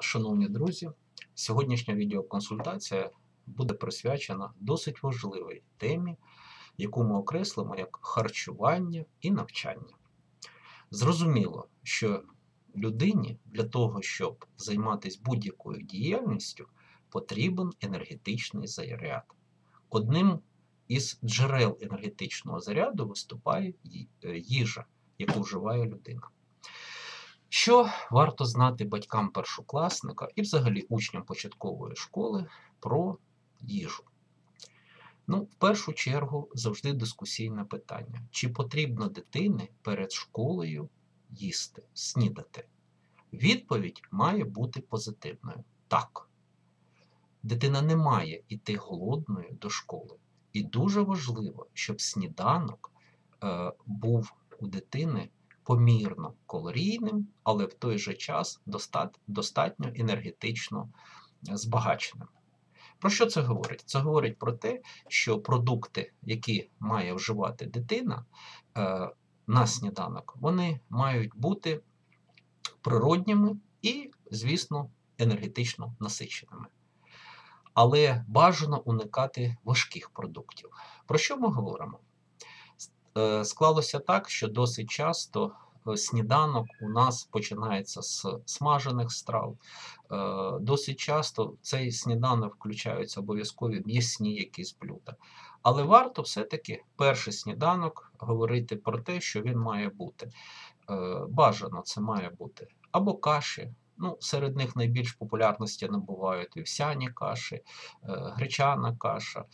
Шановні друзі, сьогоднішня відеоконсультація буде присвячена досить важливій темі, яку ми окреслимо як харчування і навчання. Зрозуміло, що людині для того, щоб займатися будь-якою діяльністю, потрібен енергетичний заряд. Одним із джерел енергетичного заряду виступає е, їжа, яку вживає людина. Що варто знати батькам першокласника і взагалі учням початкової школи про їжу? Ну, в першу чергу, завжди дискусійне питання: чи потрібно дитині перед школою їсти, снідати? Відповідь має бути позитивною. Так. Дитина не має йти голодною до школи. І дуже важливо, щоб сніданок е, був у дитини помірно калорійним, але в той же час достатньо енергетично збагаченим. Про що це говорить? Це говорить про те, що продукти, які має вживати дитина е, на сніданок, вони мають бути природніми і, звісно, енергетично насиченими. Але бажано уникати важких продуктів. Про що ми говоримо? Е, Склалося так, що досить часто е, сніданок у нас починається з смажених страв. Е, Досить часто в цей сніданок включаються обов'язкові м'ясні якісь блюда. Але варто все-таки перший сніданок говорити про те, що він має бути. Бажано це має бути або каші. Ну, серед них найбільш популярності набувають вівсяні каші, гречана каша,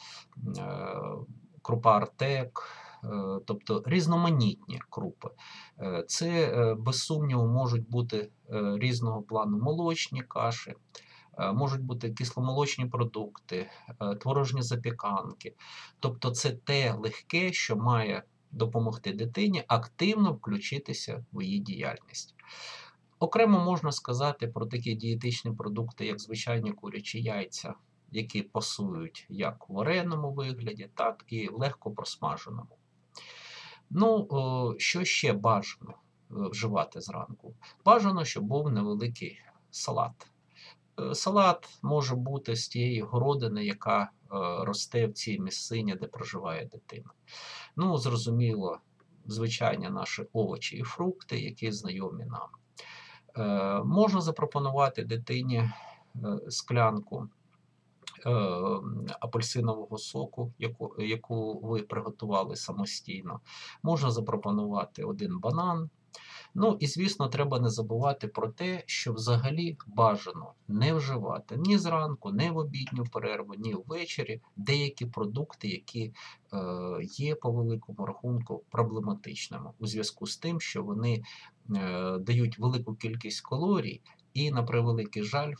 крупа артек, тобто різноманітні крупи. Е, Це, е, без сумніву, можуть бути е, різного плану молочні каші, е, можуть бути кисломолочні продукти, е, творожні запіканки. Тобто це те легке, що має допомогти дитині активно включитися в її діяльність. Окремо можна сказати про такі дієтичні продукти, як звичайні курячі яйця, які пасують як в вареному вигляді, так і в легко просмаженому. Ну, що ще бажано е, вживати зранку? Бажано, щоб був невеликий салат. Е, Салат може бути з тієї городини, яка е, росте в цій місцині, де проживає дитина. Ну, зрозуміло, звичайні наші овочі і фрукти, які знайомі нам. Е, Можна запропонувати дитині е, склянку е, апельсинового соку, яку, яку ви приготували самостійно. Можна запропонувати один банан. Ну і звісно, треба не забувати про те, що взагалі бажано не вживати ні зранку, ні в обідню перерву, ні ввечері деякі продукти, які е, є по великому рахунку проблематичними у зв'язку з тим, що вони е, дають велику кількість калорій і, на превеликий жаль,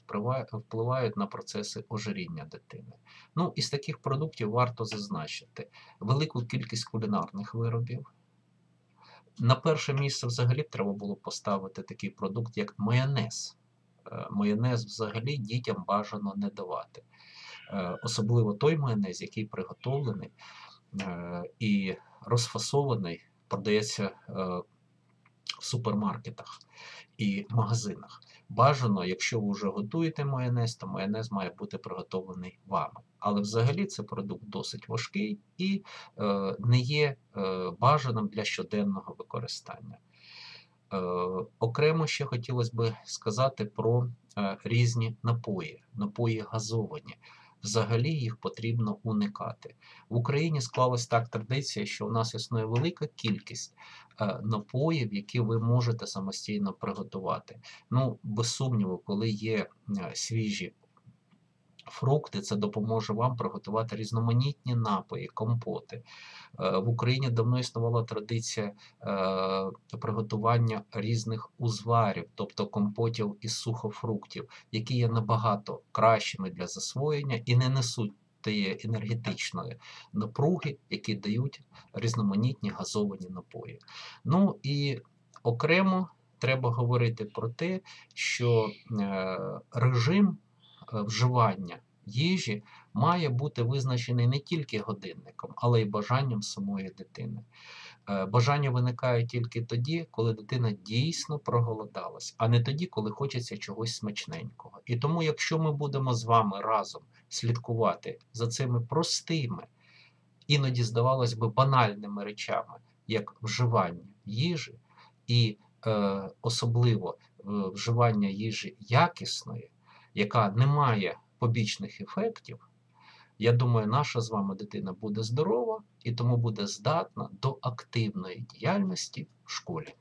впливають на процеси ожиріння дитини. Ну, із таких продуктів варто зазначити велику кількість кулінарних виробів. На перше місце взагалі треба було поставити такий продукт, як майонез. Е, Майонез взагалі дітям бажано не давати. Е, Особливо той майонез, який приготовлений е, і розфасований, продається в супермаркетах і магазинах. Бажано, якщо ви вже готуєте майонез, то майонез має бути приготовлений вами. Але взагалі це продукт досить важкий і е, не є е, бажаним для щоденного використання. Е, окремо ще хотілося би сказати про е, різні напої, напої газовані. Взагалі їх потрібно уникати. В Україні склалась так традиція, що у нас існує велика кількість е, напоїв, які ви можете самостійно приготувати. Ну, без сумніву, коли є е, свіжі фрукти, це допоможе вам приготувати різноманітні напої, компоти. Е, В Україні давно існувала традиція е, приготування різних узварів, тобто компотів із сухофруктів, які є набагато кращими для засвоєння і не несуть тієї енергетичної напруги, які дають різноманітні газовані напої. Ну і окремо треба говорити про те, що е, режим вживання їжі має бути визначений не тільки годинником, але й бажанням самої дитини. Е, Бажання виникає тільки тоді, коли дитина дійсно проголодалась, а не тоді, коли хочеться чогось смачненького. І тому, якщо ми будемо з вами разом слідкувати за цими простими, іноді, здавалось би, банальними речами, як вживання їжі, і е, особливо е, вживання їжі якісної, яка не має побічних ефектів, я думаю, наша з вами дитина буде здорова і тому буде здатна до активної діяльності в школі.